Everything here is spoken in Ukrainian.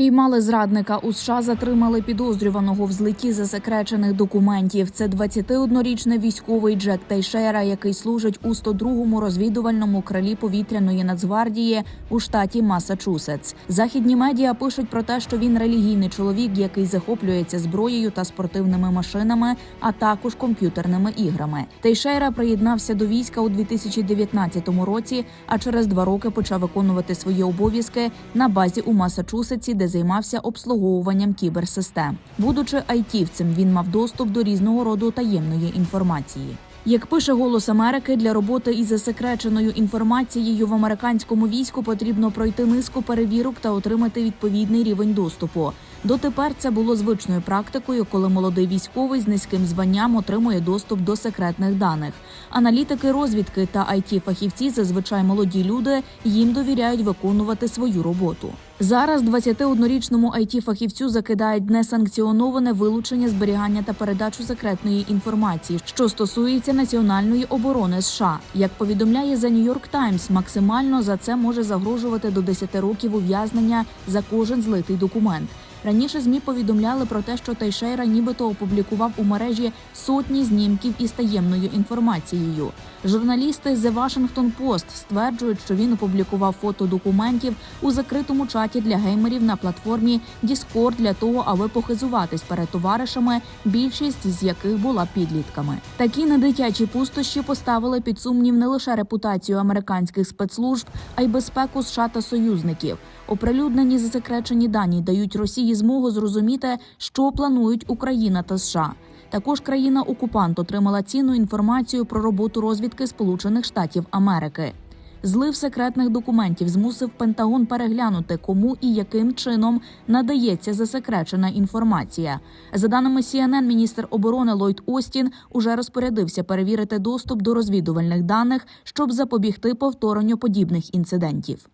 Спіймали зрадника у США, затримали підозрюваного в злитті засекречених документів. Це 21-річний військовий Джек Тейшера, який служить у 102-му розвідувальному крилі повітряної нацгвардії у штаті Масачусетс. Західні медіа пишуть про те, що він релігійний чоловік, який захоплюється зброєю та спортивними машинами, а також комп'ютерними іграми. Тейшера приєднався до війська у 2019 році, а через два роки почав виконувати свої обов'язки на базі у Масачусетсі, де займався обслуговуванням кіберсистем. Будучи айтівцем, він мав доступ до різного роду таємної інформації. Як пише Голос Америки, для роботи із засекреченою інформацією в американському війську потрібно пройти низку перевірок та отримати відповідний рівень доступу. Дотепер це було звичною практикою, коли молодий військовий з низьким званням отримує доступ до секретних даних. Аналітики розвідки та it фахівці зазвичай молоді люди їм довіряють виконувати свою роботу. Зараз 21-річному it фахівцю закидають несанкціоноване вилучення, зберігання та передачу секретної інформації, що стосується національної оборони США. Як повідомляє The New York Times, максимально за це може загрожувати до 10 років ув'язнення за кожен злитий документ. Раніше змі повідомляли про те, що Тайшейра нібито опублікував у мережі сотні знімків із таємною інформацією. Журналісти The Washington Post стверджують, що він опублікував фото документів у закритому чаті для геймерів на платформі Discord для того, аби похизуватись перед товаришами, більшість з яких була підлітками. Такі недитячі пустощі поставили під сумнів не лише репутацію американських спецслужб, а й безпеку США та союзників. Оприлюднені засекречені дані дають Росії змогу зрозуміти, що планують Україна та США. Також країна-окупант отримала цінну інформацію про роботу розвідки Сполучених Штатів Америки. Злив секретних документів змусив Пентагон переглянути, кому і яким чином надається засекречена інформація. За даними CNN, міністр оборони Ллойд Остін уже розпорядився перевірити доступ до розвідувальних даних, щоб запобігти повторенню подібних інцидентів.